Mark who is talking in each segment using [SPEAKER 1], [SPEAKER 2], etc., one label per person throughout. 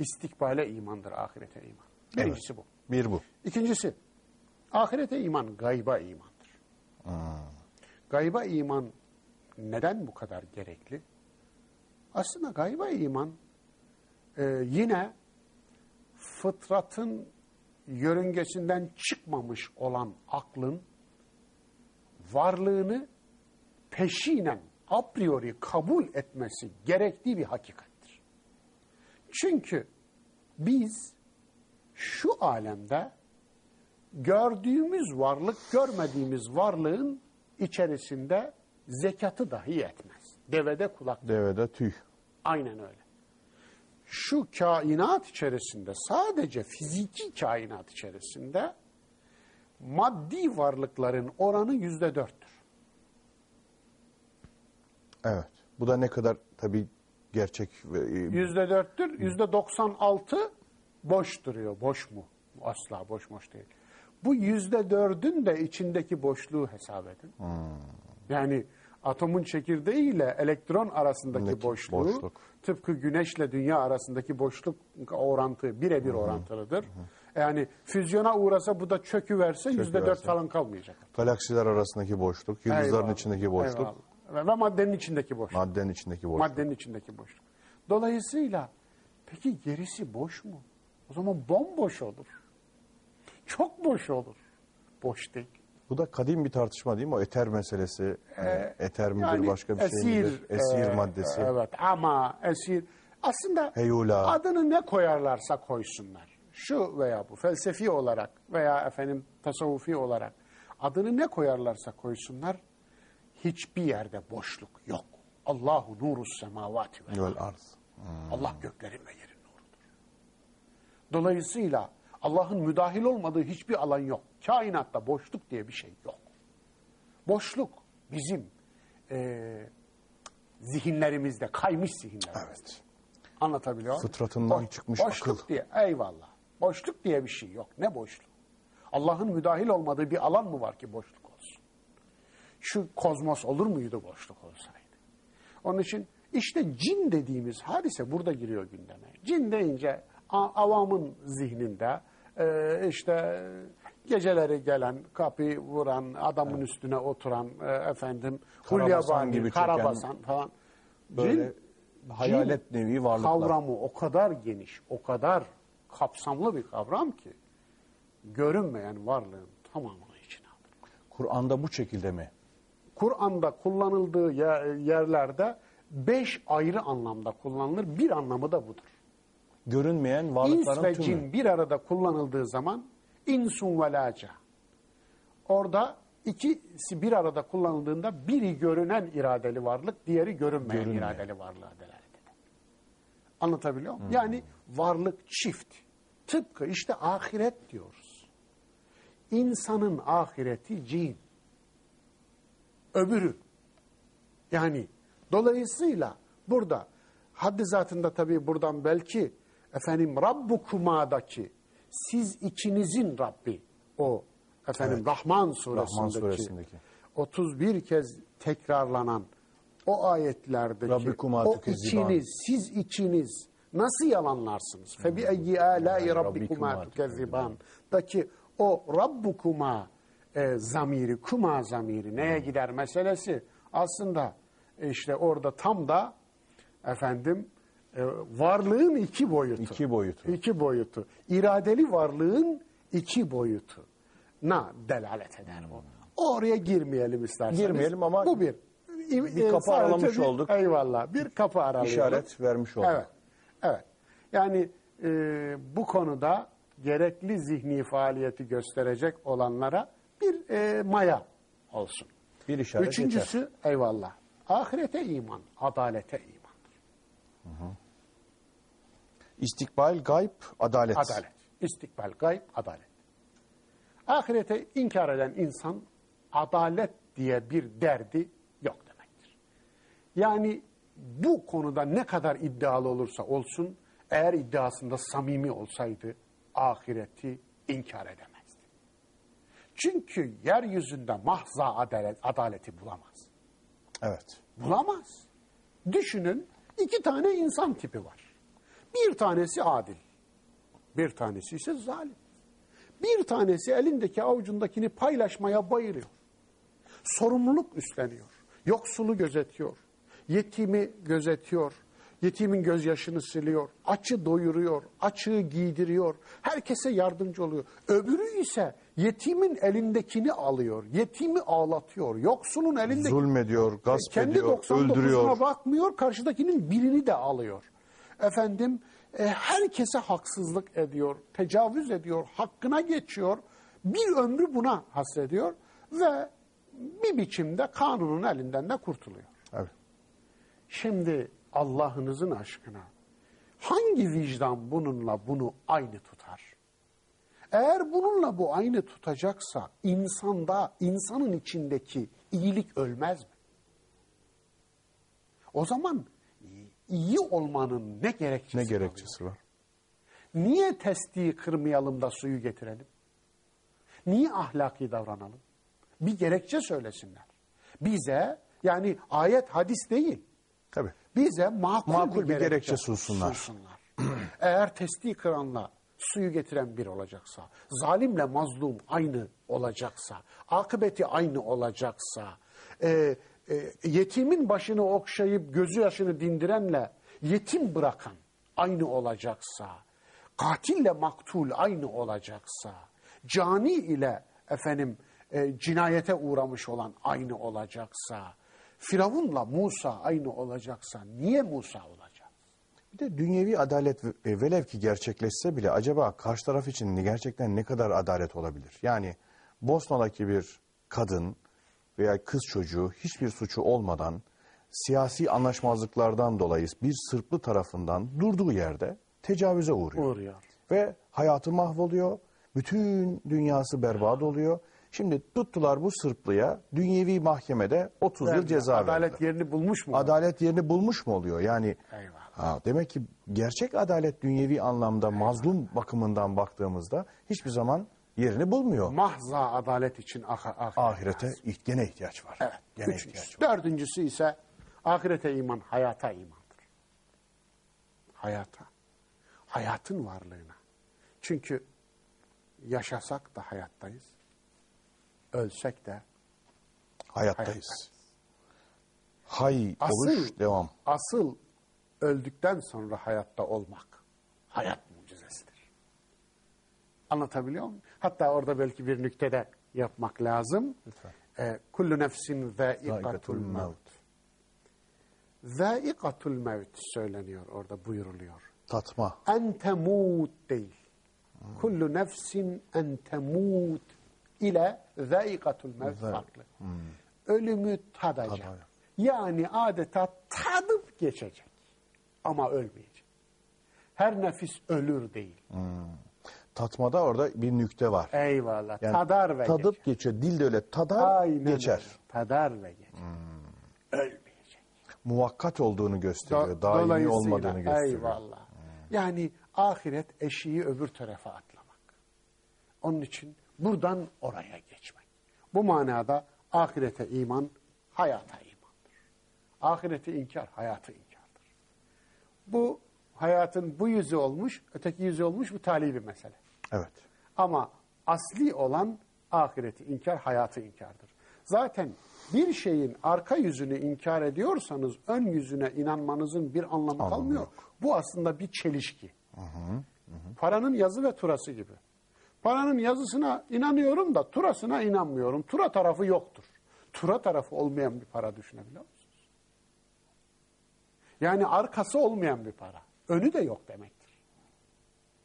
[SPEAKER 1] istikbale imandır, ahirete iman. Birincisi bu.
[SPEAKER 2] Bir bu.
[SPEAKER 1] İkincisi, ahirete iman gayba imandır. Gayba iman neden bu kadar gerekli? Aslında gayba iman e, yine fıtratın yörüngesinden çıkmamış olan aklın varlığını peşinen a priori kabul etmesi gerektiği bir hakikattir. Çünkü biz şu alemde gördüğümüz varlık görmediğimiz varlığın içerisinde zekatı dahi etmez. Devede kulak.
[SPEAKER 2] Devede tüy.
[SPEAKER 1] Aynen öyle. Şu kainat içerisinde sadece fiziki kainat içerisinde maddi varlıkların oranı yüzde dörttür.
[SPEAKER 2] Evet. Bu da ne kadar tabii gerçek e,
[SPEAKER 1] Yüzde dörttür. Yüzde doksan altı boş duruyor. Boş mu? Asla boş boş değil. Bu yüzde dördün de içindeki boşluğu hesap edin. Yani atomun çekirdeği ile elektron arasındaki
[SPEAKER 2] Deki
[SPEAKER 1] boşluğu
[SPEAKER 2] boşluk.
[SPEAKER 1] tıpkı güneşle dünya arasındaki boşluk orantı birebir orantılıdır. Yani füzyona uğrasa bu da çöküverse yüzde dört falan kalmayacak.
[SPEAKER 2] galaksiler arasındaki boşluk, yıldızların
[SPEAKER 1] Eyvallah,
[SPEAKER 2] içindeki boşluk,
[SPEAKER 1] eyvallah. Ve, maddenin içindeki boşluk.
[SPEAKER 2] maddenin içindeki boşluk.
[SPEAKER 1] Maddenin içindeki boşluk. Dolayısıyla peki gerisi boş mu? O zaman bomboş olur. Çok boş olur. Boş değil.
[SPEAKER 2] Bu da kadim bir tartışma değil mi? O eter meselesi. Hani eter midir,
[SPEAKER 1] Yani
[SPEAKER 2] başka bir şey midir? Esir
[SPEAKER 1] e,
[SPEAKER 2] maddesi.
[SPEAKER 1] Evet ama esir. Aslında
[SPEAKER 2] Heyula.
[SPEAKER 1] adını ne koyarlarsa koysunlar. Şu veya bu felsefi olarak veya efendim tasavvufi olarak adını ne koyarlarsa koysunlar hiçbir yerde boşluk yok. Allahu nurus semavati ve
[SPEAKER 2] Vel arz.
[SPEAKER 1] Allah göklerin ve yerin nurudur. Dolayısıyla Allah'ın müdahil olmadığı hiçbir alan yok. Kainatta boşluk diye bir şey yok. Boşluk bizim eee, zihinlerimizde, kaymış zihinlerimizde.
[SPEAKER 2] Evet.
[SPEAKER 1] Anlatabiliyor muyum?
[SPEAKER 2] Fıtratından çıkmış
[SPEAKER 1] boşluk
[SPEAKER 2] akıl.
[SPEAKER 1] diye, eyvallah. Boşluk diye bir şey yok. Ne boşluk? Allah'ın müdahil olmadığı bir alan mı var ki boşluk? Şu kozmos olur muydu boşluk olsaydı? Onun için işte cin dediğimiz hadise burada giriyor gündeme. Cin deyince avamın zihninde e, işte geceleri gelen, kapıyı vuran, adamın üstüne oturan e, efendim hulyabani,
[SPEAKER 2] gibi
[SPEAKER 1] karabasan falan.
[SPEAKER 2] böyle hayalet nevi varlıklar.
[SPEAKER 1] Kavramı o kadar geniş, o kadar kapsamlı bir kavram ki görünmeyen varlığın tamamını içine alır.
[SPEAKER 2] Kur'an'da bu şekilde mi?
[SPEAKER 1] Kur'an'da kullanıldığı ye- yerlerde beş ayrı anlamda kullanılır. Bir anlamı da budur.
[SPEAKER 2] Görünmeyen
[SPEAKER 1] İns
[SPEAKER 2] varlıkların
[SPEAKER 1] ve
[SPEAKER 2] tümü.
[SPEAKER 1] cin bir arada kullanıldığı zaman insun ve laca. Orada ikisi bir arada kullanıldığında biri görünen iradeli varlık, diğeri görünmeyen
[SPEAKER 2] Görünmeyen.
[SPEAKER 1] iradeli varlığa delalet eder. Anlatabiliyor muyum? Yani varlık çift. Tıpkı işte ahiret diyoruz. İnsanın ahireti cin. Öbürü. Yani dolayısıyla burada haddi zatında tabii buradan belki efendim Rabbukuma'daki siz ikinizin Rabbi o efendim Rahman suresindeki,
[SPEAKER 2] Rahman suresindeki.
[SPEAKER 1] 31 kez tekrarlanan o ayetlerdeki o ikiniz siz ikiniz nasıl yalanlarsınız? Febi eyyi alâi rabbikuma
[SPEAKER 2] Rabbikuma
[SPEAKER 1] tükezziban daki o Rabbukuma e, zamiri, kuma zamiri neye gider meselesi aslında işte orada tam da efendim e, varlığın iki boyutu.
[SPEAKER 2] İki boyutu.
[SPEAKER 1] İki boyutu. İradeli varlığın iki boyutu. Na delalet eder bu. Oraya girmeyelim isterseniz.
[SPEAKER 2] Girmeyelim ama
[SPEAKER 1] bu bir.
[SPEAKER 2] bir
[SPEAKER 1] E,
[SPEAKER 2] kapı aralamış
[SPEAKER 1] bir-
[SPEAKER 2] olduk.
[SPEAKER 1] Eyvallah. Bir kapı aralıyoruz.
[SPEAKER 2] İşaret vermiş olduk.
[SPEAKER 1] Evet. Evet. Yani e, bu konuda gerekli zihni faaliyeti gösterecek olanlara bir e, maya olsun.
[SPEAKER 2] Bir işaret
[SPEAKER 1] Üçüncüsü eyvallah. Ahirete iman, adalete imandır.
[SPEAKER 2] İstikbal, gayb, adalet.
[SPEAKER 1] Adalet. İstikbal, gayb, adalet. Ahirete inkar eden insan adalet diye bir derdi yok demektir. Yani bu konuda ne kadar iddialı olursa olsun eğer iddiasında samimi olsaydı ahireti inkar edemezdi. Çünkü yeryüzünde mahza adalet, adaleti bulamaz.
[SPEAKER 2] Evet.
[SPEAKER 1] Bulamaz. Düşünün iki tane insan tipi var. Bir tanesi adil. Bir tanesi ise zalim. Bir tanesi elindeki avucundakini paylaşmaya bayılıyor. Sorumluluk üstleniyor. Yoksulu gözetiyor. Yetimi gözetiyor. Yetimin gözyaşını siliyor. Açı doyuruyor. Açığı giydiriyor. Herkese yardımcı oluyor. Öbürü ise yetimin elindekini alıyor. Yetimi ağlatıyor. Yoksulun elindeki...
[SPEAKER 2] Zulmediyor, gasp
[SPEAKER 1] Kendi
[SPEAKER 2] ediyor,
[SPEAKER 1] 99'una
[SPEAKER 2] öldürüyor.
[SPEAKER 1] bakmıyor, karşıdakinin birini de alıyor. Efendim, e, herkese haksızlık ediyor, tecavüz ediyor, hakkına geçiyor. Bir ömrü buna hasrediyor ve bir biçimde kanunun elinden de kurtuluyor.
[SPEAKER 2] Evet.
[SPEAKER 1] Şimdi Allah'ınızın aşkına hangi vicdan bununla bunu aynı tutar? Eğer bununla bu aynı tutacaksa insanda, insanın içindeki iyilik ölmez mi? O zaman iyi olmanın ne gerekçesi
[SPEAKER 2] Ne
[SPEAKER 1] var?
[SPEAKER 2] gerekçesi var?
[SPEAKER 1] Niye testiyi kırmayalım da suyu getirelim? Niye ahlaki davranalım? Bir gerekçe söylesinler. Bize yani ayet hadis değil.
[SPEAKER 2] Tabii.
[SPEAKER 1] Bize makul,
[SPEAKER 2] Makul
[SPEAKER 1] bir,
[SPEAKER 2] bir
[SPEAKER 1] gerekçe,
[SPEAKER 2] sunsunlar.
[SPEAKER 1] sunsunlar. Eğer testi kıranla suyu getiren bir olacaksa, zalimle mazlum aynı olacaksa, akıbeti aynı olacaksa, e, e, yetimin başını okşayıp gözü yaşını dindirenle yetim bırakan aynı olacaksa, katille maktul aynı olacaksa, cani ile efendim e, cinayete uğramış olan aynı olacaksa, Firavun'la Musa aynı olacaksa niye Musa olacak?
[SPEAKER 2] Bir de dünyevi adalet e, velev ki gerçekleşse bile acaba karşı taraf için gerçekten ne kadar adalet olabilir? Yani Bosna'daki bir kadın veya kız çocuğu hiçbir suçu olmadan siyasi anlaşmazlıklardan dolayı bir Sırplı tarafından durduğu yerde tecavüze uğruyor.
[SPEAKER 1] Uğruyor.
[SPEAKER 2] Ve hayatı mahvoluyor. Bütün dünyası berbat oluyor. Şimdi tuttular bu Sırplıya dünyevi mahkemede 30 yıl ceza
[SPEAKER 1] Adalet
[SPEAKER 2] verdiler.
[SPEAKER 1] yerini bulmuş mu?
[SPEAKER 2] Adalet yerini bulmuş mu oluyor? Yani ha, demek ki gerçek adalet dünyevi anlamda mazlum bakımından baktığımızda hiçbir zaman yerini bulmuyor.
[SPEAKER 1] Mahza adalet için ah ahiret.
[SPEAKER 2] Ahirete ilk- gene ihtiyaç var.
[SPEAKER 1] Evet.
[SPEAKER 2] Gene
[SPEAKER 1] Üçüncüsü.
[SPEAKER 2] ihtiyaç var.
[SPEAKER 1] Dördüncüsü ise ahirete iman, hayata imandır. Hayata. Hayatın varlığına. Çünkü yaşasak da hayattayız. Ölsek de
[SPEAKER 2] Hayattayız. Hay
[SPEAKER 1] Asıl-
[SPEAKER 2] oluş devam.
[SPEAKER 1] asıl öldükten sonra hayatta olmak hayat mucizesidir. Anlatabiliyor muyum? Hatta orada belki bir nüktede yapmak lazım.
[SPEAKER 2] Lütfen.
[SPEAKER 1] Ee, Kullu nefsin zâikatul mevt. Zâikatul mevt söyleniyor orada buyuruluyor.
[SPEAKER 2] Tatma.
[SPEAKER 1] En temut değil. Kullu nefsin en temut ile zâikatul mevt farklı. Ölümü tadacak.
[SPEAKER 2] Tadacak.
[SPEAKER 1] Yani adeta tadıp geçecek. Ama ölmeyecek. Her nefis ölür değil.
[SPEAKER 2] Tatmada orada bir nükte var.
[SPEAKER 1] Eyvallah.
[SPEAKER 2] Yani
[SPEAKER 1] tadar ve
[SPEAKER 2] tadıp
[SPEAKER 1] geçer.
[SPEAKER 2] geçiyor. Dilde öyle tadar
[SPEAKER 1] Aynen
[SPEAKER 2] geçer.
[SPEAKER 1] öyle. Tadar ve geçer. Ölmeyecek.
[SPEAKER 2] Muvakkat olduğunu gösteriyor.
[SPEAKER 1] Do-
[SPEAKER 2] daimi olmadığını gösteriyor.
[SPEAKER 1] Eyvallah. Yani ahiret eşiği öbür tarafa atlamak. Onun için buradan oraya geçmek. Bu manada ahirete iman, hayata imandır. Ahireti inkar, hayatı inkardır. Bu hayatın bu yüzü olmuş, öteki yüzü olmuş bu tali bir mesele.
[SPEAKER 2] Evet.
[SPEAKER 1] Ama asli olan ahireti inkar, hayatı inkardır. Zaten bir şeyin arka yüzünü inkar ediyorsanız ön yüzüne inanmanızın bir anlamı kalmıyor. Bu aslında bir çelişki. Paranın yazı ve turası gibi. Paranın yazısına inanıyorum da turasına inanmıyorum. Tura tarafı yoktur. Tura tarafı olmayan bir para düşünebiliyor musunuz? Yani arkası olmayan bir para. Önü de yok demektir.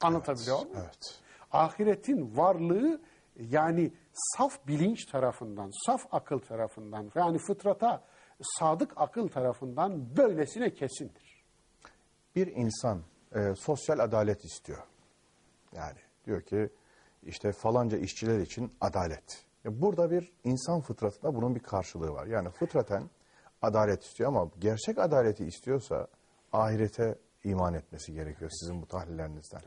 [SPEAKER 1] Anlatabiliyor muyum?
[SPEAKER 2] Evet.
[SPEAKER 1] ahiretin varlığı yani saf bilinç tarafından, saf akıl tarafından yani fıtrata sadık akıl tarafından böylesine kesindir.
[SPEAKER 2] Bir insan e, sosyal adalet istiyor. Yani diyor ki işte falanca işçiler için adalet. Ya Burada bir insan fıtratında bunun bir karşılığı var. Yani fıtraten adalet istiyor ama gerçek adaleti istiyorsa ahirete iman etmesi gerekiyor sizin bu tahlillerinizden.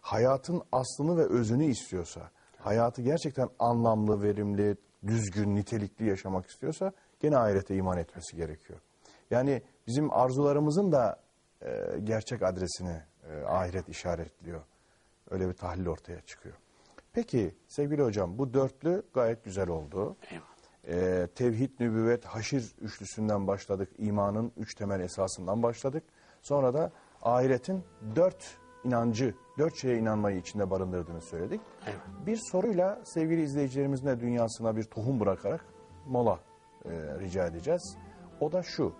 [SPEAKER 2] Hayatın aslını ve özünü istiyorsa, hayatı gerçekten anlamlı, verimli, düzgün, nitelikli yaşamak istiyorsa gene ahirete iman etmesi gerekiyor. Yani bizim arzularımızın da e, gerçek adresini e, ahiret işaretliyor. Öyle bir tahlil ortaya çıkıyor. Peki sevgili hocam bu dörtlü gayet güzel oldu. Ee, tevhid, nübüvvet, haşir üçlüsünden başladık. İmanın üç temel esasından başladık. Sonra da ahiretin dört inancı, dört şeye inanmayı içinde barındırdığını söyledik.
[SPEAKER 1] Evet.
[SPEAKER 2] Bir soruyla sevgili izleyicilerimizin de dünyasına bir tohum bırakarak mola e, rica edeceğiz. O da şu.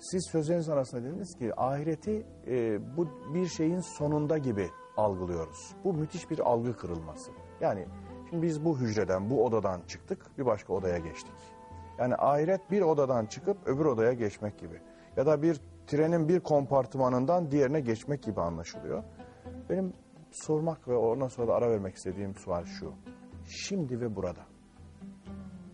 [SPEAKER 2] Siz sözleriniz arasında dediniz ki ahireti e, bu bir şeyin sonunda gibi algılıyoruz. Bu müthiş bir algı kırılması. Yani şimdi biz bu hücreden, bu odadan çıktık, bir başka odaya geçtik. Yani ahiret bir odadan çıkıp öbür odaya geçmek gibi. Ya da bir trenin bir kompartımanından diğerine geçmek gibi anlaşılıyor. Benim sormak ve ondan sonra da ara vermek istediğim sual şu. Şimdi ve burada.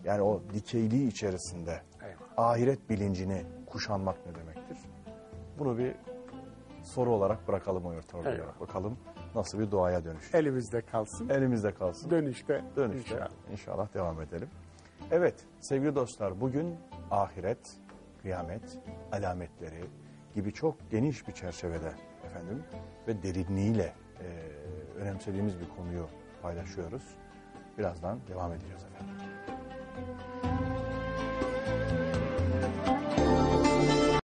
[SPEAKER 2] Yani o dikeyliği içerisinde
[SPEAKER 1] Eyvallah.
[SPEAKER 2] ahiret bilincini kuşanmak ne demektir? Bunu bir soru olarak bırakalım o ortaya. Bakalım nasıl bir duaya dönüş.
[SPEAKER 1] Elimizde kalsın.
[SPEAKER 2] Elimizde kalsın.
[SPEAKER 1] Dönüşte,
[SPEAKER 2] Dönüşte
[SPEAKER 1] inşallah.
[SPEAKER 2] inşallah devam edelim. Evet sevgili dostlar bugün ahiret, kıyamet, alametleri gibi çok geniş bir çerçevede efendim ve derinliğiyle e, önemsediğimiz bir konuyu paylaşıyoruz. Birazdan devam edeceğiz efendim.